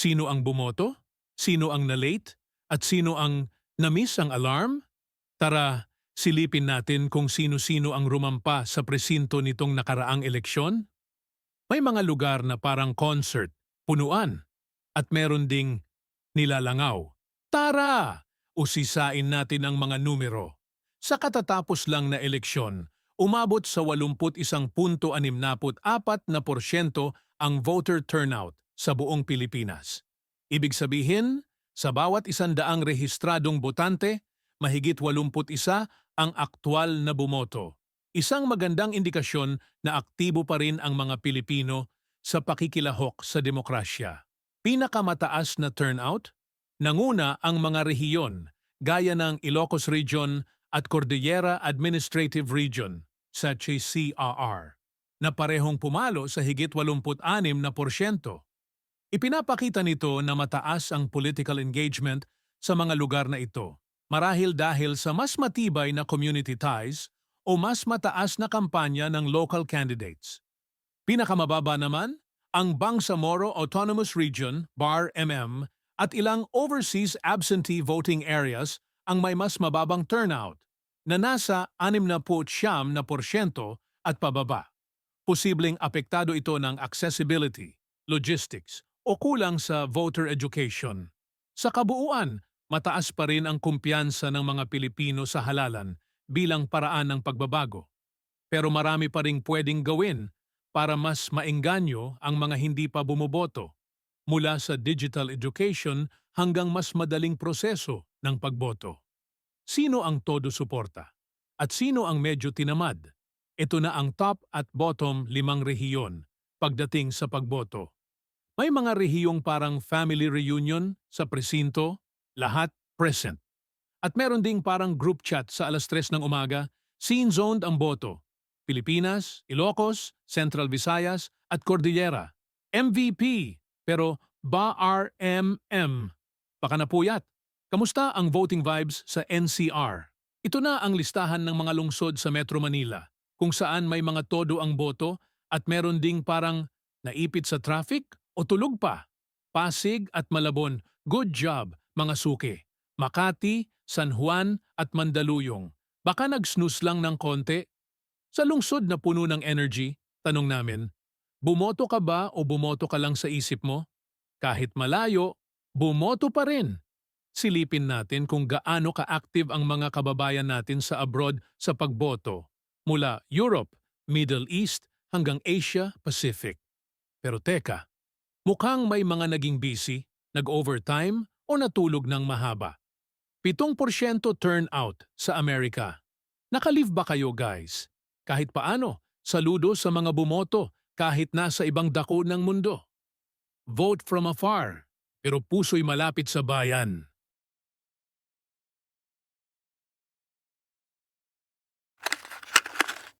Sino ang bumoto? Sino ang na-late? At sino ang na-miss ang alarm? Tara, silipin natin kung sino-sino ang rumampa sa presinto nitong nakaraang eleksyon. May mga lugar na parang concert, punuan, at meron ding nilalangaw. Tara! Usisain natin ang mga numero. Sa katatapos lang na eleksyon, umabot sa 81.64 na porsyento ang voter turnout sa buong Pilipinas. Ibig sabihin, sa bawat isandaang rehistradong botante, mahigit 81 ang aktwal na bumoto. Isang magandang indikasyon na aktibo pa rin ang mga Pilipino sa pakikilahok sa demokrasya. Pinakamataas na turnout? Nanguna ang mga rehiyon gaya ng Ilocos Region at Cordillera Administrative Region sa CRR na parehong pumalo sa higit 86 na porsyento. Ipinapakita nito na mataas ang political engagement sa mga lugar na ito marahil dahil sa mas matibay na community ties o mas mataas na kampanya ng local candidates. Pinakamababa naman, ang Bangsamoro Autonomous Region, BAR-MM, at ilang overseas absentee voting areas ang may mas mababang turnout na nasa 69 na porsyento at pababa. Posibleng apektado ito ng accessibility, logistics, o kulang sa voter education. Sa kabuuan, mataas pa rin ang kumpiyansa ng mga Pilipino sa halalan bilang paraan ng pagbabago. Pero marami pa ring pwedeng gawin para mas maengganyo ang mga hindi pa bumoboto mula sa digital education hanggang mas madaling proseso ng pagboto. Sino ang todo suporta? At sino ang medyo tinamad? Ito na ang top at bottom limang rehiyon pagdating sa pagboto. May mga rehiyong parang family reunion sa presinto, lahat present. At meron ding parang group chat sa alas 3 ng umaga, scene-zoned ang boto. Pilipinas, Ilocos, Central Visayas at Cordillera. MVP pero ba-RMM. Baka napuyat. Kamusta ang voting vibes sa NCR? Ito na ang listahan ng mga lungsod sa Metro Manila, kung saan may mga todo ang boto at meron ding parang naipit sa traffic o tulog pa. Pasig at Malabon, good job mga suki. Makati, San Juan at Mandaluyong. Baka nag-snooze lang ng konti. Sa lungsod na puno ng energy, tanong namin, bumoto ka ba o bumoto ka lang sa isip mo? Kahit malayo, bumoto pa rin. Silipin natin kung gaano ka-active ang mga kababayan natin sa abroad sa pagboto, mula Europe, Middle East hanggang Asia Pacific. Pero teka, mukhang may mga naging busy, nag-overtime o natulog ng mahaba. 7% turnout sa Amerika. Nakalive ba kayo guys? Kahit paano, saludo sa mga bumoto kahit nasa ibang dako ng mundo. Vote from afar, pero puso'y malapit sa bayan.